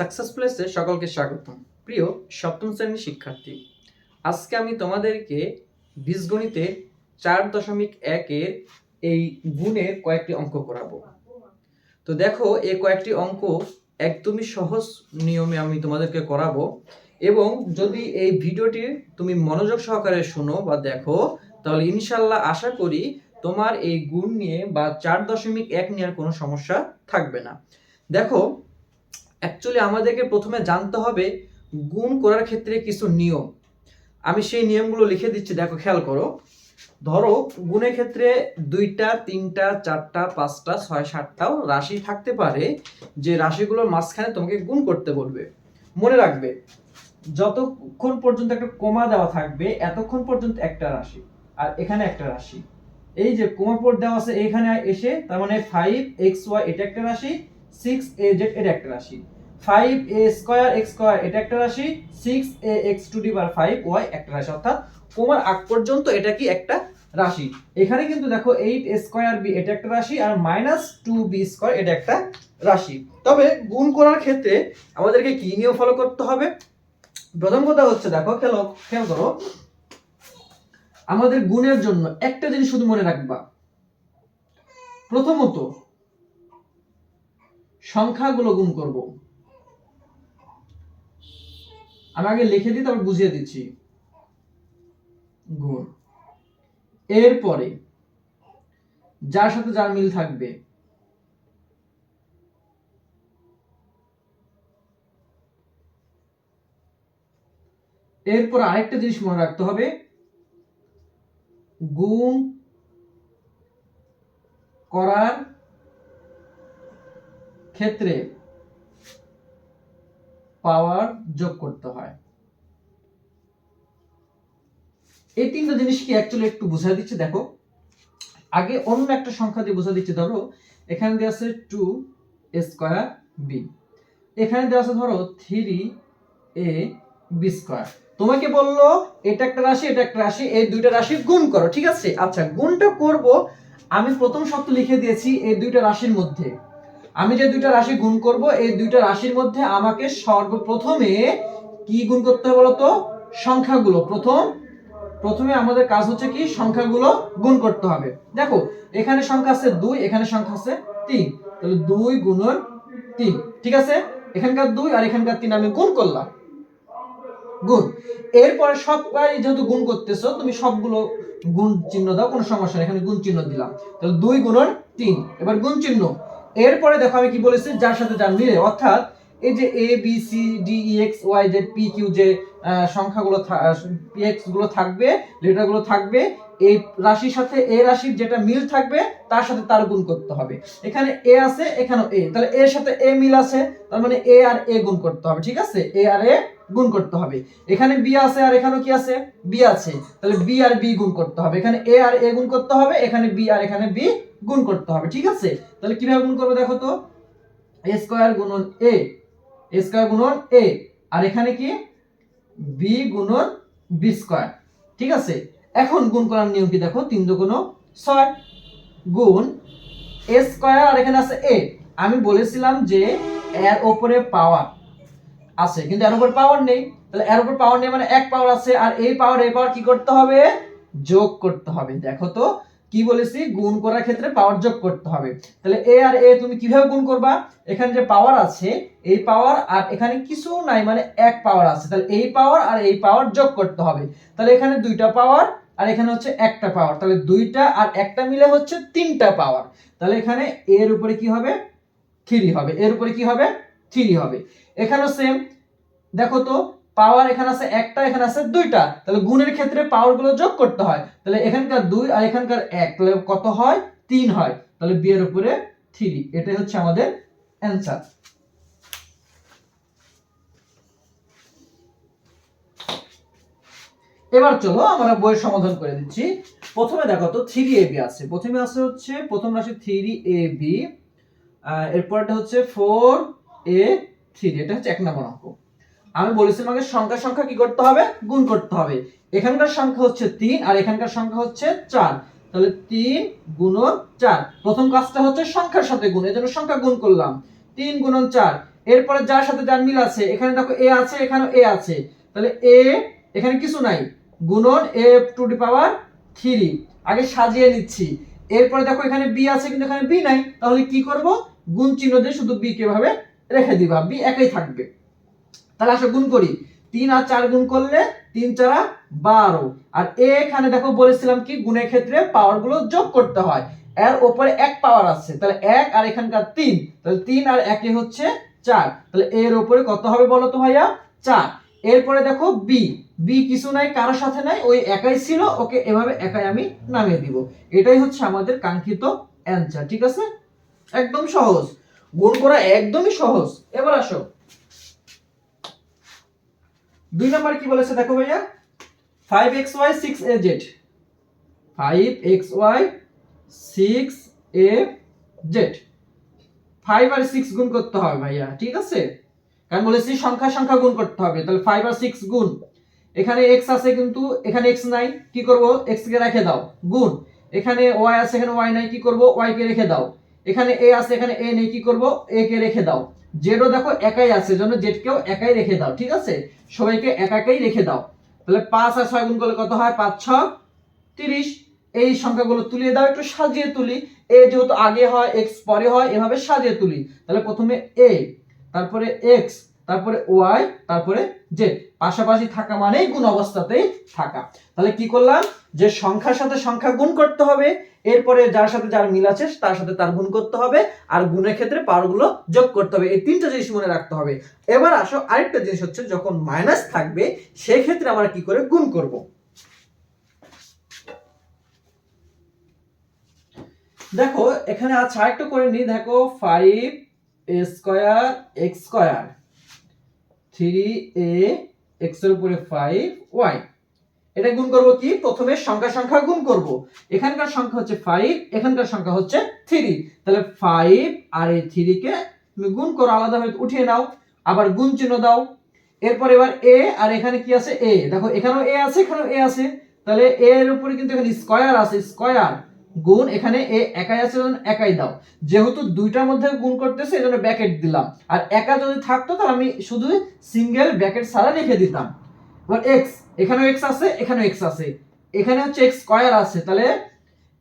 Success প্লেসে সকলকে স্বাগতম। প্রিয় সপ্তম শ্রেণির শিক্ষার্থী, আজকে আমি তোমাদেরকে বীজগণিতে চার দশমিক একের এই গুণের কয়েকটি অঙ্ক করাবো। তো দেখো, এই কয়েকটি অঙ্ক একদমই সহজ নিয়মে আমি তোমাদেরকে করাবো এবং যদি এই ভিডিওটি তুমি মনোযোগ সহকারে শোনো বা দেখো, তাহলে ইনশাল্লাহ আশা করি তোমার এই গুণ নিয়ে বা চার দশমিক এক নিয়ে আর কোনো সমস্যা থাকবে না। দেখো অ্যাকচুয়ালি আমাদেরকে প্রথমে জানতে হবে গুণ করার ক্ষেত্রে কিছু নিয়ম। আমি সেই নিয়মগুলো লিখে দিচ্ছি, দেখো, খেয়াল করো। ধরো, গুণের ক্ষেত্রে দুইটা, তিনটা, চারটা, পাঁচটা, ছয়, সাতটাও রাশি থাকতে পারে, যে রাশিগুলোর মাঝখানে তোমাকে গুণ করতে বলবে। মনে রাখবে, যতক্ষণ পর্যন্ত একটা কমা দেওয়া থাকবে, এতক্ষণ পর্যন্ত একটা রাশি, আর এখানে একটা রাশি। এই যে কমা পর দেওয়া আছে এখানে এসে তার মানে ফাইভ এক্স ওয়াই এটা একটা রাশি সিক্স এ জেড এটা একটা রাশি। Five A square X square এটা একটা রাশি six A X to the bar five Y একটা রাশি। অর্থাৎ কোমার আগ পর্যন্ত এটা কি একটা রাশি। এখানে কিন্তু দেখো এইট এ স্কোয়ার বি এটা একটা রাশি আর মাইনাস টু বি স্কোয়ার এটা একটা রাশি। তবে গুণ করার ক্ষেত্রে আমাদেরকে কি নিয়ম ফলো করতে হবে? প্রথম কথা হচ্ছে দেখো, খেলো, খেয়াল করো, আমাদের গুণের জন্য একটা জিনিস শুধু মনে রাখবা। প্রথমত সংখ্যাগুলো গুণ করব। আমি আগে লিখে দিই, তারপর বুঝিয়ে দিচ্ছি। গুণ। এরপরে, যার সাথে যার মিল থাকবে, এরপর আরেকটা জিনিস মনে রাখতে হবে, গুণ করার ক্ষেত্রে পাওয়ার যোগ করতে হয়। এই তিনটা জিনিস কি অ্যাকচুয়ালি একটু বোঝা দিচ্ছে, দেখো। আগে অন্য একটা সংখ্যা দিয়ে বোঝা দিচ্ছে, ধরো, এখানে দেওয়া আছে টু স্কোয়ার বি এখানে দেওয়া আছে, ধরো থ্রি এ বি স্কোয়ার তোমাকে বলল, এটা একটা রাশি, এটা একটা রাশি, এই দুইটা রাশি গুণ করো, ঠিক আছে? আচ্ছা গুণটা করব, আমি প্রথম শব্দ লিখে দিয়েছি এই দুইটা রাশির মধ্যে। আমি যে দুইটা রাশি গুণ করব, এই দুইটা রাশির মধ্যে আমাকে সর্বপ্রথমে কি গুণ করতে হবে বলতো? সংখ্যাগুলো। প্রথম, প্রথমে আমাদের কাজ হচ্ছে কি? সংখ্যাগুলো গুণ করতে হবে। দেখো, এখানে সংখ্যা আছে দুই, এখানে সংখ্যা আছে তিন। তাহলে দুই গুণন তিন, ঠিক আছে? এখানকার দুই আর এখানকার তিন আমি গুণ করলাম। গুণ। এরপরে সবাই যেহেতু গুণ করতেছো, তুমি সবগুলো গুণ চিহ্ন দাও, কোনো সমস্যা নেই। এখানে গুণ চিহ্ন দিলাম। তাহলে দুই গুণন তিন। এবার গুণ চিহ্ন। এরপরে দেখো আমি কি বলেছি, যার সাথে যার মিলে। অর্থাৎ এই যে A B C D E X Y Z P Q যে সংখ্যাগুলো পি এক্সগুলো থাকবে লেটারগুলো থাকবে, এই রাশির সাথে এ রাশির যেটা মিল থাকবে, তার সাথে তার গুণ করতে হবে। এখানে এ আছে, এখানেও এ তাহলে এর সাথে এ মিল আছে, তার মানে এ আর এ গুণ করতে হবে, ঠিক আছে? এ আর এ গুণ করতে হবে। এখানে বি আছে আর এখানেও কি আছে? বি আছে। তাহলে বি আর বি গুণ করতে হবে। এখানে এ আর এ গুণ করতে হবে, এখানে বি আর এখানে বি গুণ করতে হবে, ঠিক আছে? তাহলে কীভাবে গুণ করব দেখো তো? এ স্কোয়ার গুণন এ এ স্কোয়ার গুণন এ আর এখানে কি? বি গুণন বি স্কোয়ার ঠিক আছে? এখন গুণ করার নিয়ম কি দেখো? তিন দুগুণ ছয় গুণ এ স্কোয়ার আর এখানে আছে এ আমি বলেছিলাম যে এর ওপরে পাওয়ার আছে, কিন্তু এর উপর পাওয়ার নেই। তাহলে এর উপর পাওয়ার নেই মানে এক পাওয়ার আছে, আর এই পাওয়ার এই পাওয়ার কি করতে হবে? যোগ করতে হবে। দেখো তো কি বলেছি? গুণ করার ক্ষেত্রে পাওয়ার যোগ করতে হবে। তাহলে এ আর এ তুমি কীভাবে গুণ করবা? এখানে যে পাওয়ার আছে, এই পাওয়ার আর এখানে কিছু নাই মানে এক পাওয়ার আছে। তাহলে এই পাওয়ার আর এই পাওয়ার যোগ করতে হবে। তাহলে এখানে দুইটা পাওয়ার আর এখানে হচ্ছে একটা পাওয়ার তাহলে দুইটা আর একটা মিলে হচ্ছে তিনটা পাওয়ার তাহলে এখানে এর উপরে কি হবে? থ্রি হবে। এর উপরে কি হবে? থ্রি হবে। এখানেও সেম দেখো তো পাওয়ার এখানে আছে একটা, এখানে আছে দুইটা। তাহলে গুণের ক্ষেত্রে পাওয়ারগুলো যোগ করতে হয়। তাহলে এখানকার দুই আর এখানকার এক, তাহলে কত হয়? তিন হয়। তাহলে বি এর উপরে থ্রি এটাই হচ্ছে আমাদের অ্যান্সার এবার চলো আমরা বইয়ের সমাধান করে দিচ্ছি। প্রথমে দেখো তো থ্রি এ বি আছে। প্রথমে আছে হচ্ছে, প্রথম রাশি থ্রি এ বি এরপরটা হচ্ছে ফোর এ থ্রি এটা হচ্ছে এক নম্বর অঙ্ক। আমি বলেছিলাম আগে সংখ্যা সংখ্যা কি করতে হবে? গুণ করতে হবে। এখানকার সংখ্যা হচ্ছে তিন আর এখানকার সংখ্যা হচ্ছে চার। তাহলে তিন গুণন চার। প্রথম কাজটা হচ্ছে সংখ্যার সাথে গুণ এই জন্য সংখ্যা গুণ করলাম। তিন গুণন চার। এরপরে যার সাথে যার মিল আছে, এখানে দেখো এ আছে এখানে এ আছে। তাহলে এ, এখানে কিছু নাই। গুণন A to the power three. আগে সাজিয়ে নিচ্ছি। এরপরে দেখো এখানে বি আছে কিন্তু এখানে বি নাই। তাহলে কি করব? গুণ চিহ্ন দিয়ে শুধু বি কে ভাবে রেখে দিবা। বি একই থাকবে। তাহলে আসো গুণ করি। তিন আর চার গুণ করলে তিন চারা বারো। আর এখানে দেখো বলেছিলাম কি, গুণের ক্ষেত্রে পাওয়ারগুলো যোগ করতে হয়। এর ওপরে এক পাওয়ার আছে, তাহলে এক আর এখানকার তিন। তাহলে তিন আর একে হচ্ছে চার। তাহলে এর ওপরে কত হবে বলো তো ভাইয়া? চার। এরপরে দেখো বি। বি কিছু নাই কারোর সাথে নাই, ওই একাই ছিল, ওকে এভাবে একাই আমি নামিয়ে দিব। এটাই হচ্ছে আমাদের কাঙ্ক্ষিত অ্যান্সার ঠিক আছে? একদম সহজ। গুণ করা একদমই সহজ। এবার আসো। দুই নাম্বার কি বলেছে দেখো ভাইয়া? Five X Y six A Z five X Y six A Z five R six গুণ করতে হবে ভাইয়া, ঠিক আছে? কারণ বলেছি সংখ্যা সংখ্যা গুণ করতে হবে, তাহলে ফাইভ আর সিক্স গুণ। এখানে এক্স আছে কিন্তু, এখানে এক্স নাই, কি করব? এক্স কে রেখে দাও, গুণ। এখানে ওয়াই আছে, এখানে ওয়াই নাই, কি করব? ওয়াই কে রেখে দাও। এখানে এ আছে, এখানে এ নেই, কি করব? এ কে রেখে দাও। জেডও দেখো একাই আছে, জন্য জেডকেও একাই রেখে দাও, ঠিক আছে? সবাইকে একাকেই রেখে দাও। তাহলে পাঁচ আর ছয় গুণ করলে কত হয়? পাঁচ, ছ, তিরিশ। এই সংখ্যাগুলো তুলিয়ে দাও, একটু সাজিয়ে তুলি। এ যেহেতু আগে হয় এক্স পরে হয়, এভাবে সাজিয়ে তুলি। তাহলে প্রথমে এ তারপরে এক্স তারপরে ওয়াই, তারপরে জেড। পাশাপাশি থাকা মানেই গুণ অবস্থাতেই থাকা। তাহলে কি করলাম? যে সংখ্যার সাথে সংখ্যা গুণ করতে হবে, এরপরে যার সাথে যার মিল আছে, তার সাথে তার গুণ করতে হবে, আর গুণের ক্ষেত্রে পাওয়ারগুলো যোগ করতে হবে। এই তিনটা জিনিস মনে রাখতে হবে। এবার আসো, আরেকটা জিনিস হচ্ছে, যখন মাইনাস থাকবে সেই ক্ষেত্রে আমরা কি করে গুণ করব? দেখো, এখানে আছে আরেকটা করে নিই। দেখো five square X square three A X উপরে ফাইভ ওয়াই এটা গুণ করব কি? প্রথমে সংখ্যা সংখ্যা গুণ করব। এখানকার সংখ্যা হচ্ছে ফাইভ এখানকার সংখ্যা হচ্ছে থ্রি তাহলে ফাইভ আর এই থ্রি কে তুমি গুণ করো আলাদাভাবে উঠিয়ে নাও। আবার গুণ চিহ্ন দাও। এরপর এবার এ আর এখানে কি আছে? এ দেখো, এখানেও এ আছে, এখানেও এ আছে। তাহলে এ এর উপরে কিন্তু এখানে স্কয়ার আছে স্কয়ার গুণ এখানে এ একাই আছে একাই দাও। যেহেতু দুইটার মধ্যে গুণ করতেছে এই জন্য ব্যাকেট দিলাম। আর একা যদি থাকতো, তাহলে আমি শুধু সিঙ্গেল ব্যাকেট ছাড়া রেখে দিতাম। এবার এক্স এখানেও এক্স আছে, এখানেও এক্স আছে। এখানে হচ্ছে এক্স স্কয়ার আছে, তাহলে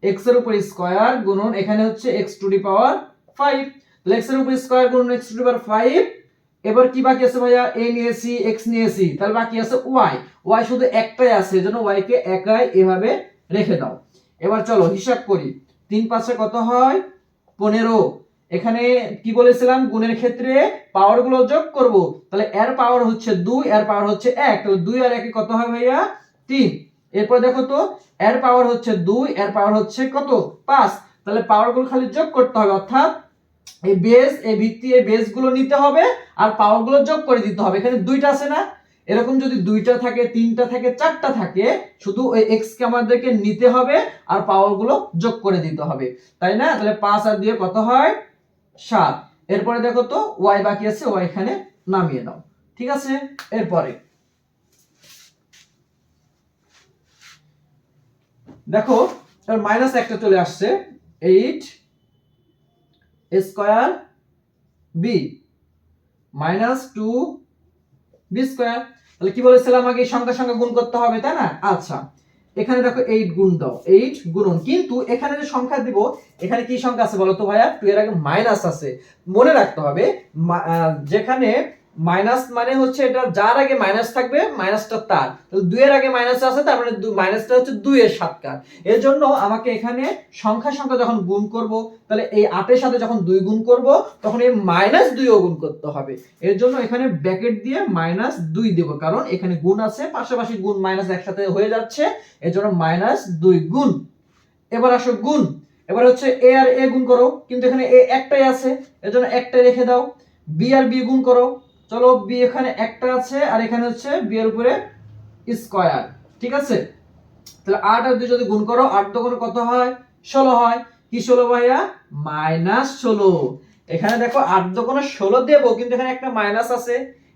এক্সের উপর স্কয়ার গুণন এখানে হচ্ছে X to the power five তাহলে এক্সের উপর স্কয়ার গুণন X to the power five এবার কি বাকি আছে ভাইয়া? এ নিয়েছি এক্স নিয়েছি, তাহলে বাকি আছে ওয়াই ওয়াই শুধু একটাই আছে, এজন্য ওয়াই কে একাই এভাবে রেখে দাও। এবার চলো, হিসাব করি। তিন পাঁচে কত হয়? পনেরো। এখানে কি বলেছিলাম? গুণের ক্ষেত্রে পাওয়ারগুলো যোগ করব। তাহলে এর পাওয়ার হচ্ছে দুই, এর পাওয়ার হচ্ছে এক। তাহলে দুই আর একে কত হয় ভাইয়া? তিন। এরপর দেখো তো, এর পাওয়ার হচ্ছে দুই, এর পাওয়ার হচ্ছে কত? পাঁচ। তাহলে পাওয়ারগুলো খালি যোগ করতে হবে, অর্থাৎ এই বেস এই ভিত্তি, এই বেসগুলো নিতে হবে আর পাওয়ারগুলো যোগ করে দিতে হবে। এখানে দুইটা আছে না? এরকম যদি দুইটা থাকে, তিনটা থাকে, চারটা থাকে, শুধু ওই এক্স কে আমাদেরকে নিতে হবে আর পাওয়ারগুলো যোগ করে দিতে হবে। তাই না? তাহলে পাঁচ আর দিয়ে কত হয়? সাত। এরপরে দেখো তো ওয়াই বাকি আছে ওয়াই এখানে নামিয়ে দাও ঠিক আছে? এরপরে। দেখো মাইনাস একটা চলে আসছে eight square B minus two B square তাহলে কি বলেছিলাম আগে? সংখ্যা সংখ্যা গুণ করতে হবে, তাই না? আচ্ছা এখানে দেখো এইট গুণ দাও। এইট গুণন। কিন্তু এখানে যে সংখ্যা দিব, এখানে কি সংখ্যা আছে বলতো ভাইয়া? টু এর আগে মাইনাস আছে। মনে রাখতে হবে যেখানে মাইনাস মানে হচ্ছে এটা যার আগে মাইনাস থাকবে, মাইনাসটা তার। দুইয়ের আগে মাইনাস আছে, তার মানে মাইনাসটা হচ্ছে দুইয়ের সাতকার। এর জন্য আমাকে এখানে সংখ্যা সংখ্যা যখন গুণ করব, তাহলে এই আটের সাথে যখন দুই গুণ করব, তখন এই মাইনাস দুইও গুণ করতে হবে। এর জন্য এখানে ব্র্যাকেট দিয়ে মাইনাস দুই দেব, কারণ এখানে গুণ আছে, পাশাপাশি গুণ মাইনাস একসাথে হয়ে যাচ্ছে এর জন্য মাইনাস দুই গুণ। এবার আসো গুণ। এবার হচ্ছে এ আর এ গুণ করো, কিন্তু এখানে এ একটাই আছে এর জন্য একটাই রেখে দাও। বি আর বি গুণ করো চলো বি এখানে একটা আছে আর এখানে হচ্ছে বি এর উপরে স্কয়ার, ঠিক আছে? তাহলে আট আর দুই যদি গুণ করো, আট দোকানে কত হয়? ষোলো হয়। কি ষোলো ভাইয়া? মাইনাস ষোলো। এখানে দেখো আট দোকানে ষোলো দেবো, কিন্তু এখানে একটা মাইনাস আছে।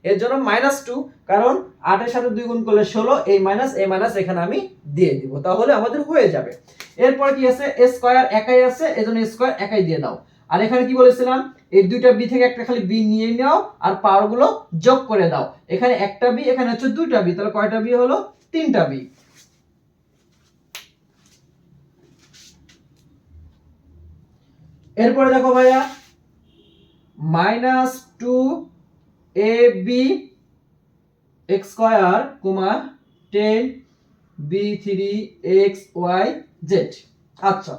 এর জন্য মাইনাস টু, কারণ আটের সাথে দুই গুণ করলে ষোলো, এই মাইনাস এই মাইনাস এখানে আমি দিয়ে দিব। তাহলে আমাদের হয়ে যাবে। এরপর কি আছে? স্কয়ার একাই আছে, এজন্য স্কয়ার একাই দিয়ে দাও আর এখানে কি বলেছিলাম? এই দুইটা বি থেকে একটা খালি বি নিয়ে নাও আর পাওয়ারগুলো যোগ করে দাও। এখানে একটা বি এখানে হচ্ছে দুইটা বি তাহলে কয়টা বি হলো? তিনটা বি এরপরে দেখো ভাইয়া minus two A B X square comma ten B three X Y Z আচ্ছা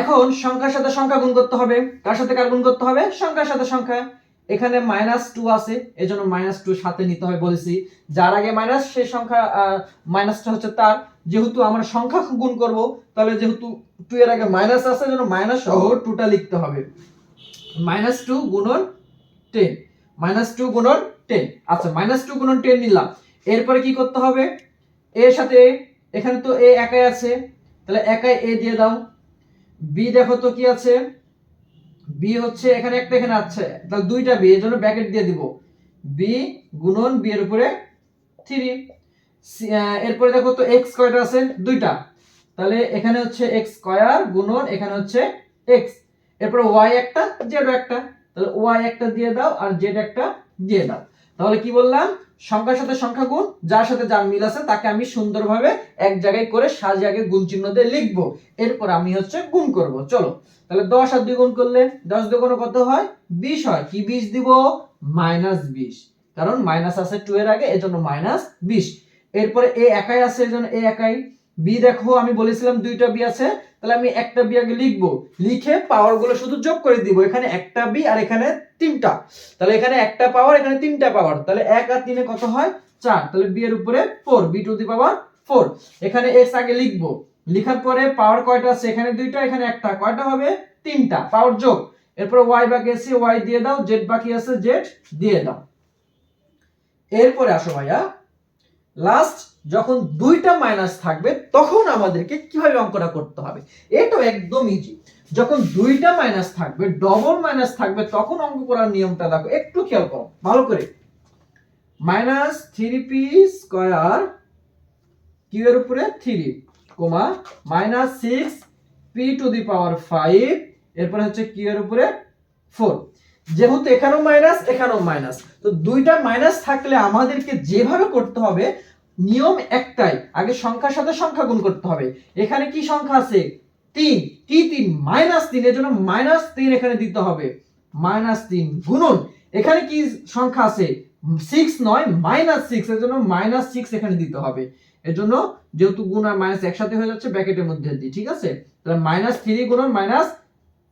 এখন সংখ্যার সাথে সংখ্যা গুণ করতে হবে। কার সাথে কার গুণ করতে হবে? সংখ্যার সাথে সংখ্যা। এখানে মাইনাস টু আছে এই জন্য মাইনাস টু সাথে নিতে হবে বলেছি। যার আগে মাইনাস সে সংখ্যা মাইনাসটা হচ্ছে তার। যেহেতু আমরা সংখ্যা গুণ করব, তাহলে যেহেতু টু এর আগে মাইনাস আছে, এজন্য মাইনাস সহ টুটা লিখতে হবে। মাইনাস টু গুণন টেন মাইনাস টু গুণন টেন আচ্ছা মাইনাস টু গুণন টেন নিলাম। এরপরে কি করতে হবে? এর সাথে, এখানে তো এ একাই আছে, তাহলে একাই এ দিয়ে দাও। বি দেখো তো কি আছে? বি হচ্ছে এখানে একটা এখানে আছে। তাহলে দুইটা বি এর জন্য ব্র্যাকেট দিয়ে দিব। বি গুণন বি এর উপরে থ্রি এরপরে দেখো তো এক্স কয়টা আছে? দুইটা। তাহলে এখানে হচ্ছে এক্স স্কয়ার গুণন এখানে হচ্ছে এক্স এরপরে ওয়াই একটা জেড একটা। তাহলে ওয়াই একটা দিয়ে দাও আর জেড একটা দিয়ে দাও। তাহলে কি বললাম? সংখ্যার সাথে সংখ্যা গুণ যার সাথে যার মিল আছে তাকে আমি সুন্দরভাবে এক জায়গায় করে সাজিয়ে আগে গুণ চিহ্ন দিয়ে লিখব। এরপর আমি হচ্ছে গুণ করব। চলো, তাহলে দশ আর দুই গুণ করলে দশ দুগুণ কত হয়? বিশ হয়। কি বিশ দিব? মাইনাস বিশ। কারণ মাইনাস আছে টু এর আগে, এজন্য মাইনাস বিশ। এরপরে এ একাই আছে, এজন্য এ একাই। বি দেখো, আমি বলেছিলাম দুইটা বি আছে, তাহলে আমি একটা বি আগে লিখব। লিখে পাওয়ারগুলো শুধু যোগ করে দিব, এখানে একটা বি আর এখানে তিনটা। তাহলে এখানে একটা পাওয়ার এখানে তিনটা পাওয়ার তাহলে এক আর তিনে কত হয়? চার। তাহলে বি এর উপরে four B to the power four এখানে এক্স আগে লিখব। লিখার পরে পাওয়ার কয়টা আছে? এখানে দুইটা, এখানে একটা। কয়টা হবে? তিনটা। পাওয়ার যোগ। এরপর ওয়াই বাকি আছে ওয়াই দিয়ে দাও জেড বাকি আছে জেড দিয়ে দাও। এরপরে আসো ভাইয়া। লাস্ট যখন দুইটা মাইনাস থাকবে, তখন আমাদেরকে কীভাবে অঙ্কটা করতে হবে? এটাও একদম ইজি যখন দুইটা মাইনাস থাকবে ডবল মাইনাস থাকবে, তখন অঙ্ক করার নিয়মটা দেখো, একটু খেয়াল করো, ভালো করে। Minus three P square Q এর উপরে three comma minus six P to the power five এরপরে হচ্ছে কিউ এর উপরে ফোর যেহেতু এখানেও মাইনাস এখানেও মাইনাস তো দুইটা মাইনাস থাকলে আমাদেরকে যেভাবে করতে হবে নিয়ম একটাই, আগে সংখ্যার সাথে সংখ্যা গুণ করতে হবে। এখানে কি সংখ্যা আছে? তিন। কি তিন? মাইনাস তিন, এর জন্য মাইনাস তিন এখানে দিতে হবে। মাইনাস তিন গুণন। এখানে কি সংখ্যা আছে? সিক্স নয়, মাইনাস সিক্স এর জন্য মাইনাস সিক্স এখানে দিতে হবে। এর জন্য যেহেতু গুণ আর মাইনাস একসাথে হয়ে যাচ্ছে ব্র্যাকেটের মধ্যে দিই ঠিক আছে? তাহলে মাইনাস থ্রি গুণন মাইনাস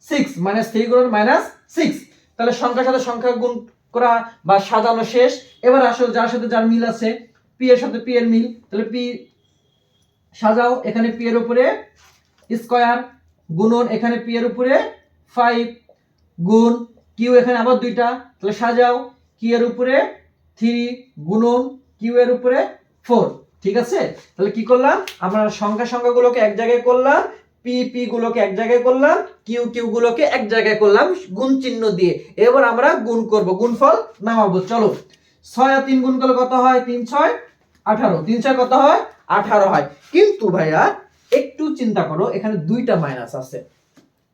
সিক্স মাইনাস থ্রি গুণন মাইনাস সিক্স তাহলে সংখ্যার সাথে সংখ্যা গুণ করা বা সাজানো শেষ। এবার আসলে যার সাথে যার মিল আছে? পি এর সাথে পি এর মিল, তাহলে পি সাজাও, এখানে পি এর উপরে স্কয়ার গুণন, এখানে পি এর উপরে ফাইভ গুণ কিউ এখানে আবার দুইটা, তাহলে সাজাও কি এর উপরে থ্রি গুণন কিউ এর উপরে ফোর ঠিক আছে? তাহলে কি করলাম? আমরা সংখ্যা সংখ্যাগুলোকে এক জায়গায় করলাম পি পি গুলোকে এক জায়গায় করলাম কিউ কিউ গুলোকে এক জায়গায় করলাম, গুণ চিহ্ন দিয়ে। এবার আমরা গুণ করব, গুণফল নামাবো, চলো। ছয় আর তিন গুণ করলে কত হয়? তিন, ছয়। আঠারো। তিন চার কত হয়? আঠারো হয়। কিন্তু ভাইয়া, একটু চিন্তা করো, এখানে দুইটা মাইনাস আছে।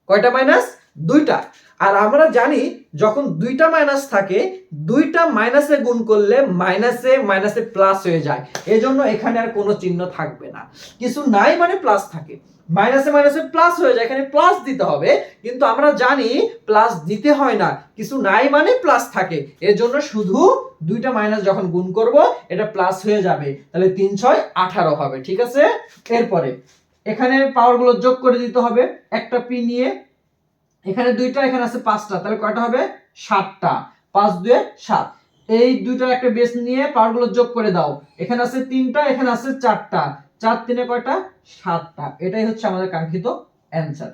কয়টা মাইনাস দুইটা। আর আমরা জানি যখন দুইটা মাইনাস থাকে, দুইটা মাইনাসে গুণ করলে মাইনাসে মাইনাসে প্লাস হয়ে যায়। এজন্য এখানে আর কোনো চিহ্ন থাকবে না। কিছু নাই মানে প্লাস থাকে। মাইনাসে মাইনাসে প্লাস হয়ে যায়, এখানে প্লাস দিতে হবে। কিন্তু আমরা জানি প্লাস দিতে হয় না। কিছু নাই মানে প্লাস থাকে। এর জন্য শুধু দুইটা মাইনাস যখন গুণ করব, এটা প্লাস হয়ে যাবে। তাহলে তিন, ছয়, আঠারো হবে, ঠিক আছে? এরপরে, এখানে পাওয়ারগুলো যোগ করে দিতে হবে। একটা পি নিয়ে এখানে দুইটা, এখানে আছে পাঁচটা, তাহলে কয়টা হবে? সাতটা। পাঁচ দুয়ে সাত। এই দুইটার একটা বেস নিয়ে পাওয়ারগুলো যোগ করে দাও। এখানে আছে তিনটা, এখানে আছে চারটা। চার তিনে কয়টা? সাতটা। এটাই হচ্ছে আমাদের কাঙ্ক্ষিত অ্যান্সার